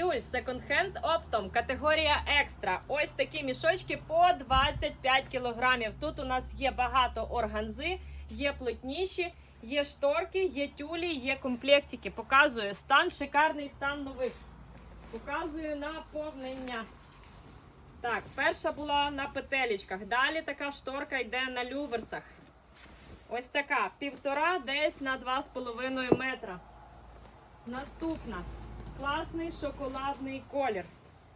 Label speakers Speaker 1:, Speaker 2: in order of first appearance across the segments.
Speaker 1: Тюль секонд-хенд оптом, категорія екстра. Ось такі мішочки по 25 кілограмів. Тут у нас є багато органзи, є плотніші, є шторки, є тюлі, є комплектики. Показую стан, шикарний стан нових. Показую наповнення. Так, перша була на петелечках. Далі така шторка йде на люверсах. Ось така півтора десь на 2,5 метра. Наступна. Класний шоколадний колір.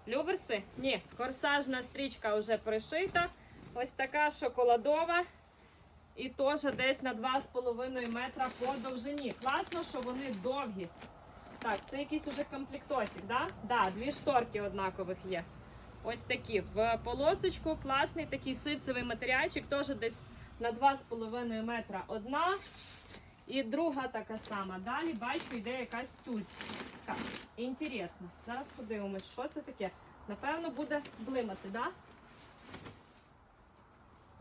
Speaker 1: Люверси? Ні, корсажна стрічка вже пришита. Ось така шоколадова. І теж десь на 2,5 метра по довжині. Класно, що вони довгі. Так, це якийсь уже комплектосик, да? Да, дві шторки однакових є. Ось такі. В полосочку класний такий ситцевий матеріальчик, теж десь на 2,5 метра одна. І друга така сама. Далі, бачите, йде якась тюль. Так, інтересно. Зараз подивимось, що це таке. Напевно, буде блимати, да?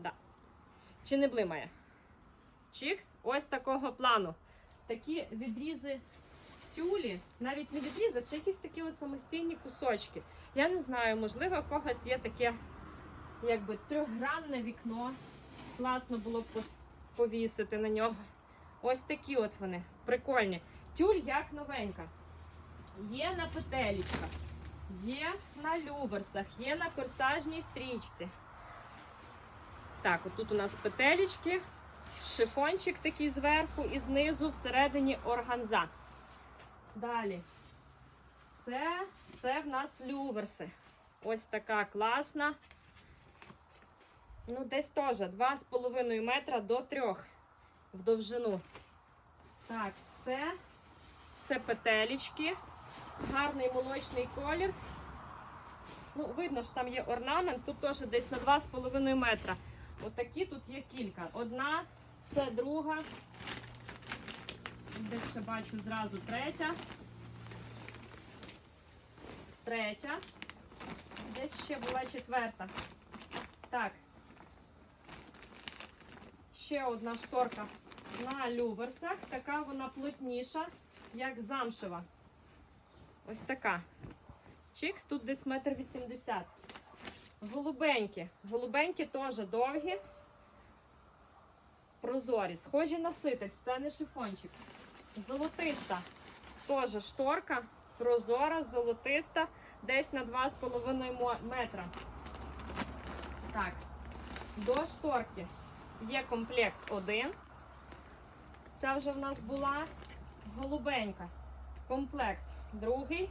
Speaker 1: Да. Чи не блимає? Чікс, ось такого плану. Такі відрізи тюлі, навіть не відрізи, це якісь такі от самостійні кусочки. Я не знаю, можливо, у когось є таке якби трьохгранне вікно. Класно було б повісити на нього. Ось такі от вони, прикольні. Тюль як новенька. Є на петелічках, є на люверсах, є на корсажній стрічці. Так, отут у нас петелічки, шифончик такий зверху і знизу всередині органза. Далі. Це, це в нас люверси. Ось така класна. Ну, десь теж 2,5 метра до 3 в довжину. Так, це, це петелечки. Гарний молочний колір. Ну, видно, що там є орнамент, тут теж десь на 2,5 метра. Отакі тут є кілька. Одна, це друга. Десь ще бачу зразу третя. Третя. Десь ще була четверта. Так. Ще одна шторка на люверсах. Така вона плотніша, як замшева. Ось така. Чикс, тут десь метр вісімдесят. Голубенькі. Голубенькі теж довгі. Прозорі. Схожі на ситець, це не шифончик. Золотиста. Теж шторка. Прозора, золотиста, десь на 2,5 метра. Так, до шторки є комплект один. Це вже в нас була голубенька. Комплект другий.